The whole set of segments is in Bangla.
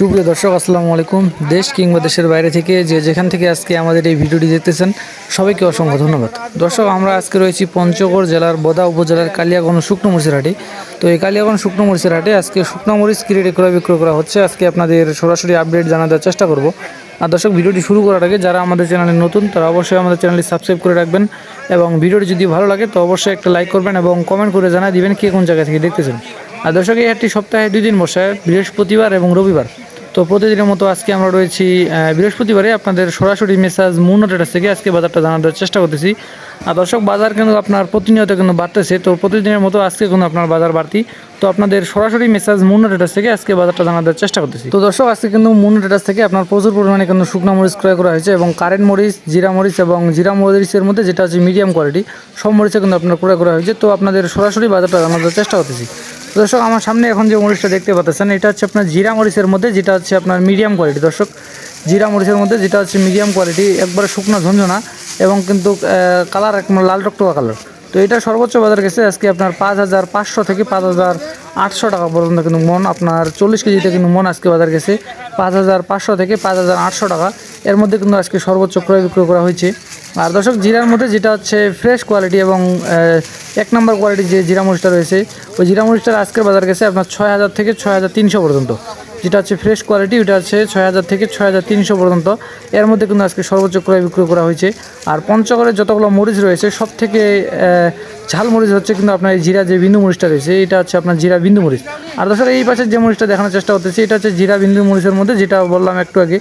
সুপ্রিয় দর্শক, আসসালামু আলাইকুম। দেশ কিংবা দেশের বাইরে থেকে যে যেখান থেকে আজকে আমাদের এই ভিডিওটি দেখতেছেন, সবাইকে অসংখ্য ধন্যবাদ। দর্শক, আমরা আজকে রয়েছি পঞ্চগড় জেলার বোদা উপজেলার কালিয়াগঞ্জ শুকনো মরিচের হাটে। তো এই কালিয়াগঞ্জ শুকনো মরিচের হাটে আজকে শুকনো মরিচ কি রেটে ক্রয় বিক্রয় করা হচ্ছে। আজকে আপনাদের সরাসরি আপডেট জানা দেওয়ার চেষ্টা করব। আর দর্শক, ভিডিওটি শুরু করার আগে যারা আমাদের চ্যানেলে নতুন, তারা অবশ্যই আমাদের চ্যানেলটি সাবস্ক্রাইব করে রাখবেন এবং ভিডিওটি যদি ভালো লাগে, তো অবশ্যই একটা লাইক করবেন এবং কমেন্ট করে জানাই দিবেন কে কোন জায়গা থেকে দেখতেছেন। আর দর্শক, এই হাটটি সপ্তাহে দুই দিন বসে, বৃহস্পতিবার এবং রবিবার। তো প্রতিদিনের মতো আজকে আমরা রয়েছি বৃহস্পতিবারে আপনাদের সরাসরি মেসাজ মুন ট্রেডার্স থেকে। আজকে বাজারটা জানার চেষ্টা করতেছি। আর দর্শক, বাজার কিন্তু আপনার প্রতিনিয়ত কিন্তু বাড়তেছে। তো প্রতিদিনের মতো আজকে কিন্তু আপনার বাজার বাড়তি। তো আপনাদের সরাসরি মেসাজ মুন ট্রেডার্স থেকে আজকে বাজারটা জানার চেষ্টা করতেছি। তো দর্শক, আজকে কিন্তু মুন ট্রেডার্স থেকে আপনার প্রচুর পরিমাণে কিন্তু শুকনো মরিচ ক্রয় করা হয়েছে এবং কারেন্ট মরিচ, জিরা মরিচ এবং জিরা মরিচের মধ্যে যেটা হচ্ছে মিডিয়াম কোয়ালিটি সব মরিচে কিন্তু আপনার ক্রয় করা হয়েছে। তো আপনাদের সরাসরি বাজারটা জানার চেষ্টা করতেছি। দর্শক, আমার সামনে এখন যে মরিচটা দেখতে পাচ্ছেন, এটা হচ্ছে আপনার জিরা মরিচের মধ্যে, যেটা হচ্ছে আপনার মিডিয়াম কোয়ালিটি দর্শক, জিরা মরিচের মধ্যে, যেটা হচ্ছে মিডিয়াম কোয়ালিটি একবারে শুকনো ঝঞ্ঝনা এবং কিন্তু কালার একদম লাল টকটকা কালার তো এটা সর্বোচ্চ বাজার গেছে, আজকে আপনার পাঁচ হাজার পাঁচশো থেকে পাঁচ হাজার আটশো টাকা পর্যন্ত কিন্তু মন, আপনার চল্লিশ কেজিতে কিন্তু মন আজকে বাজার গেছে, পাঁচ হাজার পাঁচশো থেকে পাঁচ হাজার আটশো টাকা। এর মধ্যে কিন্তু আজকে সর্বোচ্চ ক্রয় বিক্রয় করা হয়েছে। আর দর্শক, জিরার মধ্যে যেটা হচ্ছে ফ্রেশ কোয়ালিটি এবং এক নম্বর কোয়ালিটি যে জিরা মরিচটা রয়েছে, ওই জিরা মরিচটার আজকের বাজার গেছে আপনার ছয় হাজার থেকে ছয় হাজার তিনশো পর্যন্ত। যেটা হচ্ছে ফ্রেশ কোয়ালিটি ওটা হচ্ছে ছয় হাজার থেকে ছয় হাজার তিনশো পর্যন্ত। এর মধ্যে কিন্তু আজকে সর্বোচ্চ ক্রয় বিক্রয় করা হয়েছে। আর পঞ্চগড়ের যতগুলো মরিচ রয়েছে সব থেকে ঝাল মরিচ হচ্ছে কিন্তু আপনার জিরা যে বিন্দু মরিচটা রয়েছে, এটা হচ্ছে আপনার জিরা বিন্দু মরিচ। আর দর্শক, এই পাশে যে মরিচটা দেখানোর চেষ্টা করতেছি, এটা হচ্ছে জিরা বিন্দু মরিচের মধ্যে, যেটা বললাম একটু আগে,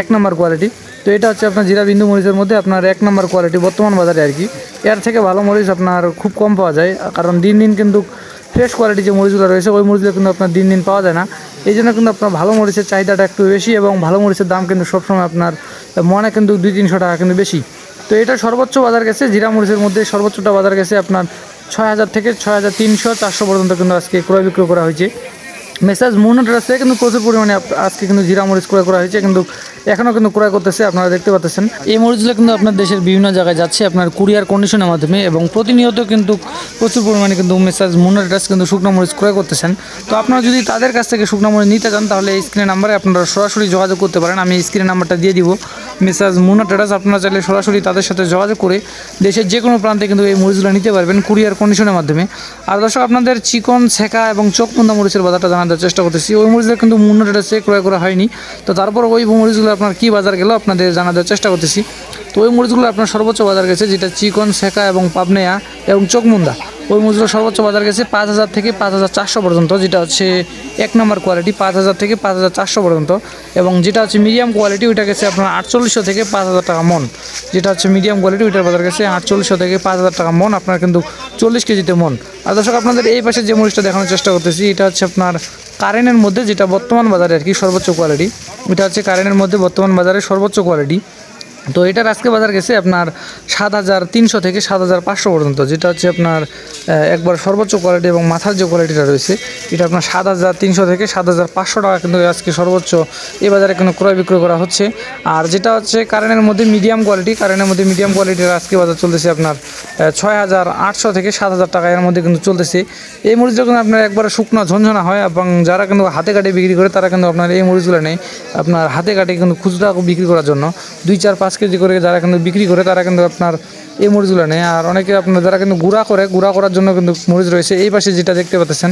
এক নম্বর কোয়ালিটি তো এটা হচ্ছে আপনার জিরা বিন্দু মরিচের মধ্যে আপনার এক নম্বর কোয়ালিটি বর্তমান বাজারে আর কি। এর থেকে ভালো মরিচ আপনার খুব কম পাওয়া যায়, কারণ দিন দিন কিন্তু ফ্রেশ কোয়ালিটি যে মরিচগুলো রয়েছে, ওই মরিচগুলো কিন্তু আপনার দিন দিন পাওয়া যায় না। এই জন্য কিন্তু আপনার ভালো মরিচের চাহিদাটা একটু বেশি এবং ভালো মরিচের দাম কিন্তু সবসময় আপনার মনে কিন্তু দুই তিনশো টাকা কিন্তু বেশি। তো এটা সর্বোচ্চ বাজার গেছে, জিরা মরিচের মধ্যে সর্বোচ্চটা বাজার গেছে আপনার ছয় হাজার থেকে ছয় হাজার তিনশো চারশো পর্যন্ত কিন্তু আজকে ক্রয় বিক্রয় করা হয়েছে। মেসাজ মুহূর্ত রাস্তায় কিন্তু প্রচুর পরিমাণে আজকে কিন্তু জিরা মরিচ ক্রয় করা হয়েছে, কিন্তু এখনও কিন্তু ক্রয় করতেছে, আপনারা দেখতে পাচ্ছেন এই মরিচগুলো কিন্তু আপনার দেশের বিভিন্ন জায়গায় যাচ্ছে, আপনার কুরিয়ার কন্ডিশনের মাধ্যমে, এবং প্রতিনিয়ত কিন্তু প্রচুর পরিমাণে কিন্তু মেসাজ মুহূর্ত রাস কিন্তু শুকনো মরিচ ক্রয় করতেছেন। তো আপনারা যদি তাদের কাছ থেকে শুকনো মরিচ নিতে চান, তাহলে এই স্ক্রিনের নাম্বারে আপনারা সরাসরি যোগাযোগ করতে পারেন। আমি স্ক্রিনের নাম্বারটা দিয়ে দিব। মেসাজ মুনা ট্রেডার্স আপনারা চাইলে সরাসরি তাদের সাথে যোগাযোগ করে দেশের যে কোনো প্রান্তে কিন্তু এই মরিচগুলো নিতে পারবেন, কুরিয়ার কন্ডিশনের মাধ্যমে। আর দর্শক, আপনাদের চিকন ছেঁকা এবং চোখমুন্দা মরিচের বাজারটা জানার চেষ্টা করতেছি। ওই মরিচগুলো কিন্তু মুন্য এটা সে ক্রয় করা হয়নি। তো তারপর ওই মরিচগুলো আপনার কী বাজার গেল আপনাদের জানার চেষ্টা করতেছি। তো ওই মরিচগুলো আপনার সর্বোচ্চ বাজার গেছে, যেটা চিকন ছেঁকা এবং পাবনেয়া এবং চোখমুন্দা। ওই মরিচগুলো সর্বোচ্চ বাজার গেছে পাঁচ হাজার থেকে পাঁচ হাজার চারশো পর্যন্ত, যেটা হচ্ছে এক নম্বর কোয়ালিটি পাঁচ হাজার থেকে পাঁচ হাজার চারশো পর্যন্ত। এবং যেটা হচ্ছে মিডিয়াম কোয়ালিটি ওইটা গেছে আপনার আটচল্লিশশো থেকে পাঁচ হাজার টাকা মন। যেটা হচ্ছে মিডিয়াম কোয়ালিটি ওইটার বাজার গেছে আটচল্লিশশো থেকে পাঁচ হাজার টাকা মন, আপনার কিন্তু চল্লিশ কেজিতে মন। আর দর্শক, আপনাদের এই পাশে যে মরিচটা দেখানোর চেষ্টা করতেছি, এটা হচ্ছে আপনার কারেন্টের মধ্যে, যেটা বর্তমান বাজারে আর কি সর্বোচ্চ কোয়ালিটি এটা হচ্ছে কারেন্টের মধ্যে বর্তমান বাজারে সর্বোচ্চ কোয়ালিটি তো এটার আজকে বাজার গেছে আপনার সাত হাজার তিনশো থেকে সাত হাজার পাঁচশো পর্যন্ত, যেটা হচ্ছে আপনার একবার সর্বোচ্চ কোয়ালিটি এবং মাথার যে কোয়ালিটিটা রয়েছে, এটা আপনার সাত হাজার তিনশো থেকে সাত হাজার পাঁচশো টাকা কিন্তু আজকে সর্বোচ্চ এই বাজারে কিন্তু ক্রয় বিক্রয় করা হচ্ছে। আর যেটা হচ্ছে কারেন্টের মধ্যে মিডিয়াম কোয়ালিটি কারেন্টের মধ্যে মিডিয়াম কোয়ালিটির আজকে বাজার চলতেছে আপনার ছয় হাজার আটশো থেকে সাত হাজার টাকা এর মধ্যে কিন্তু চলতেছে। এই মরিচটা কিন্তু আপনার একবারে শুকনো, ঝনঝনা হয় এবং যারা কিন্তু হাতে কাটে বিক্রি করে, তারা কিন্তু আপনার এই মরিচগুলো নেই আপনার হাতে কাটে কিন্তু খুচরা বিক্রি করার জন্য। দুই, চার, পাঁচ কেজি করে যারা কিন্তু বিক্রি করে, তারা কিন্তু আপনার এই মরিচগুলো নেয়। আর অনেকে আপনার যারা কিন্তু গুঁড়া করে, গুঁড়া করার জন্য কিন্তু মরিচ রয়েছে। এই পাশে যেটা দেখতে পাচ্ছেন,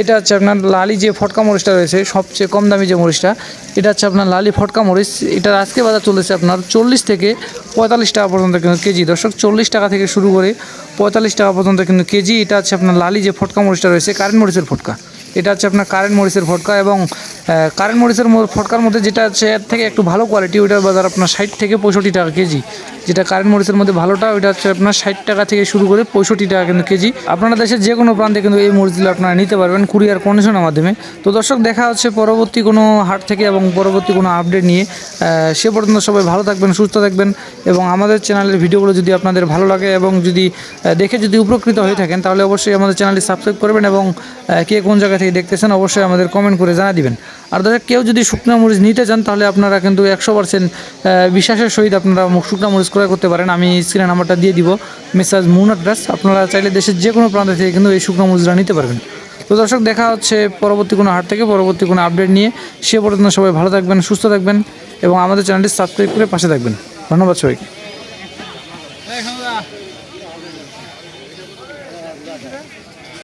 এটা হচ্ছে আপনার লালি যে ফটকা মরিচটা রয়েছে, সবচেয়ে কম দামি যে মরিচটা, এটা হচ্ছে আপনার লালি ফটকা মরিচ। এটার আজকে বাজার চলেছে আপনার চল্লিশ থেকে পঁয়তাল্লিশ টাকা পর্যন্ত কিন্তু কেজি। দর্শক, চল্লিশ টাকা থেকে শুরু করে পঁয়তাল্লিশ টাকা পর্যন্ত কিন্তু কেজি। এটা হচ্ছে আপনার লালি যে ফটকা মরিচটা রয়েছে, কারেন্ট মরিচের ফটকা। এটা হচ্ছে আপনার কারেন্ট মরিচের ফটকা এবং কারেন্ট মরিচের ফটকার মধ্যে যেটা আছে, এর থেকে একটু ভালো কোয়ালিটি ওইটার বাজার আপনার ষাট থেকে পঁয়ষট্টি টাকা কেজি। যেটা কারেন্ট মরিচের মধ্যে ভালোটা, ওইটা হচ্ছে আপনার ষাট টাকা থেকে শুরু করে পঁয়ষট্টি টাকা কিন্তু কেজি। আপনারা দেশের যে কোনো প্রান্তে কিন্তু এই মরিচগুলো আপনারা নিতে পারবেন কুরিয়ার কন্ডিশনের মাধ্যমে। তো দর্শক, দেখা হচ্ছে পরবর্তী কোনো হাট থেকে এবং পরবর্তী কোনো আপডেট নিয়ে। সে পর্যন্ত সবাই ভালো থাকবেন, সুস্থ থাকবেন এবং আমাদের চ্যানেলের ভিডিওগুলো যদি আপনাদের ভালো লাগে এবং যদি দেখে যদি উপকৃত হয়ে থাকেন, তাহলে অবশ্যই আমাদের চ্যানেলটি সাবস্ক্রাইব করবেন এবং কে কোন জায়গা থেকে দেখতেছেন অবশ্যই আমাদের কমেন্ট করে জানা দিবেন। আর দাদা কেউ যদি শুকনো মরিচ নিতে চান, তাহলে আপনারা কিন্তু একশো পার্সেন্ট বিশ্বাসের সহিত আপনারা শুকনো মরিচ ক্রয় করতে পারেন। আমি স্ক্রিনের নাম্বারটা দিয়ে দিব মেসাজ মুন আড্রেস আপনারা চাইলে দেশের যে কোনো প্রান্ত থেকে কিন্তু এই শুকনো মরিচটা নিতে পারবেন। তো দর্শক, দেখা হচ্ছে পরবর্তী কোনো হাট থেকে, পরবর্তী কোনো আপডেট নিয়ে। সে পর্যন্ত সবাই ভালো থাকবেন, সুস্থ থাকবেন এবং আমাদের চ্যানেলটি সাবস্ক্রাইব করে পাশে থাকবেন। ধন্যবাদ সবাইকে।